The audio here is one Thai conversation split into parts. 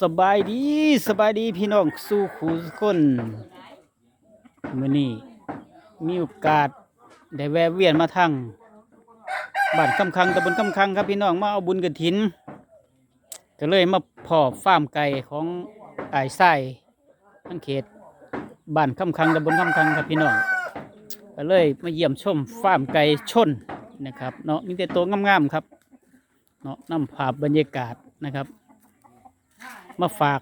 สบายดีสบายดีพี่น้องสู่ขู่สุกคนมือนี้มีโอกาสได้แวะเวียนมาทางบ้านคำคังตำบลคำคังครับพี่น้องมาเอาบุญกฐิน ก็เลยมาพอฟาร์มไก่ของไอ้ไส้ทั้งเขตบ้านคำคังตำบลคำคังครับพี่น้องก็เลยมาเยี่ยมชมฟาร์มไก่ชนนะครับเนาะมีแต่ตัวงามๆครับเนาะนำภาพบรรยากาศนะครับ มาฝาก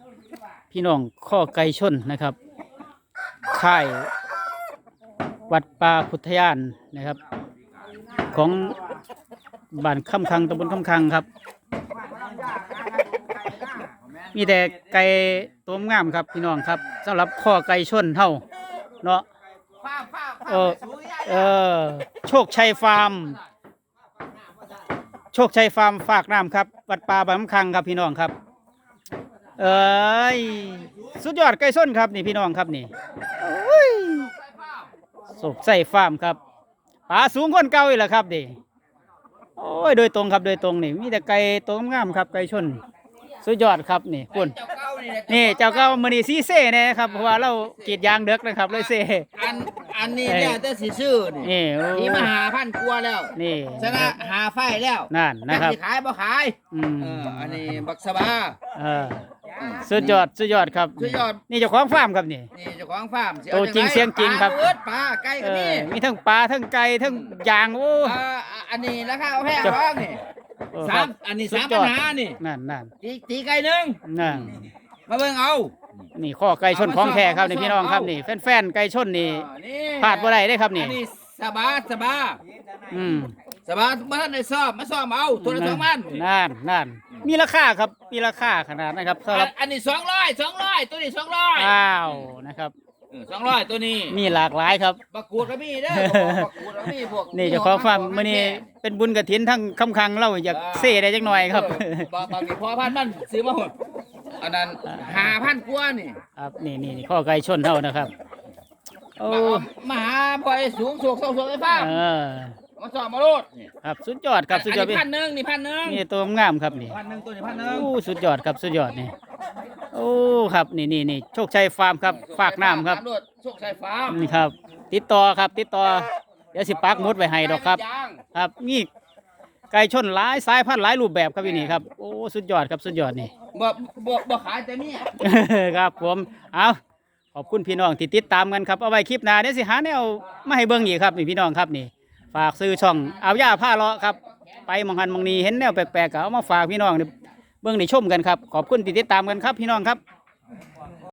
พี่น้องข้อไก่ชนนะครับค่ายวัดป่าพุทธยานนะครับ ของบ้านคำคังตำบลคำคังครับ มีแต่ไก่ตัวงามครับพี่น้องครับสำหรับข้อไก่ชนเท่าเนาะเออเออโชคชัยฟาร์ม โชคชัยฟาร์มฝากน้ำครับ วัดป่าบ้านคำคังครับพี่น้องครับ เอ้ยสุดยอดไก่ส้นครับนี่พี่น้องครับนี่โอ้ยสกใส่ฟาร์มครับปลาสูงคนเก่าอีกแล้วครับดิโอ้ยโดยตรงครับโดยตรงนี่มีแต่ไก่ตัวงามครับไก่ชน สุดยอดครับนี่คุณเจ้าเก้านี่แหละนี่เจ้าเก้ามือนีซีเซ่เนี่ยครับเพราะว่าเรากรีดยางเด็กนะครับเลยเซ่อันอันนี้เนี่ยแต่สีชื่อนี่นี่โอ้นี่มาหาพันกลัวแล้วนี่ชนะหาไฟแล้วนั่นนะครับแต่สิขายบ่ขายอืมเอออันนี้บักสบาเออ สุดยอดสุดยอดครับ สุดยอด นี่เจ้าของฟาร์มครับนี่ นี่เจ้าของฟาร์มตัวจริงเสียงจริงครับ ปลาเอิดปลาไก่เอก็มีอมีทั้งปลาทั้งไก่ทั้งยางโอ้อ่าอันนี้ราคาเอาแพงร้องนี่เออสาครัมบ อันนี้สุดสามยปัอญดหานี่นั่นนั่นตีตีไก่หนึ่งนั่นมาเบิ่งเอานี่ข้อไก่ชนของแท้ครับนี่เอามาพี่น้องครับเอานี่นี่แฟนๆไก่ชนนี่อ่านี่พลาดบ่ได้ได้ครับนี่ อันนี้สบาสบาอืมสบามาท่านได้ซ่อมมาซ่อมเอาตัวละสองพันนั่นนั่น มีราคาครับมีราคาขนาดนะครับสำหรับอันนี้สองร้อยสองร้อยตัวนี้สองร้อยอ้าวนะครับสองร้อยตัวนี้มีหลากหลายครับบักกูดก็มีเด้อบักกูดก็มีพวกนี่เจ้าของฟาร์มมื้อนี้เป็นบุญกฐินทั้งคำคังเราอยากเซ่ได้จักหน่อยครับเออบางบางทีพอพันมันซื้อมาหมดอันนั้นหาพันกว่านี่ครับนี่นี่นี่ข้อไก่ชนเท่านะครับโอ้มาหาพอยสูงสูงสูงสูงไอ้ฟ้าเออ มาสอบมาโลดนี่ครับสุดยอดครับสุดยอดนนี้พันหนึ่งนี่พันหนึ่งนี่ตัวงามครับนี่พันหนึ่งตัวนี้พันหนึ่งโอ้สุดยอดครับสุดยอดนี่โอ้ครับนี่นี่นี่โชคชัยฟาร์มครับฝากน้ำครับตามโลดโชคชัยฟาร์มนี่ครับ ติดต่อครับติดต่อเดี๋ยวสิปักหมุดไว้ให้ดอกครับยางครับนี่ไก่ชนหลายสายพันธุ์หลายรูปแบบครับพี่นี่ครับโอ้สุดยอดครับสุดยอดนี่ บ่บ่บ่ขายแต่เนี่ย ครับผมเอาขอบคุณพี่น้องที่ติดตามกันครับเอาไว้คลิปหน้าเดี๋ยวสิหาแนวมาให้เบิ่งอีกครับนี่พี่น้องครับนี่ ฝากซื้อช่องเอาย่าผ้าเลาะครับ ไปมองหันมองนี้เห็นแนวแปลกๆก็เอามาฝากพี่น้องนี่เบื้องนี่ชมกันครับ ขอบคุณที่ติดตามกันครับพี่น้องครับ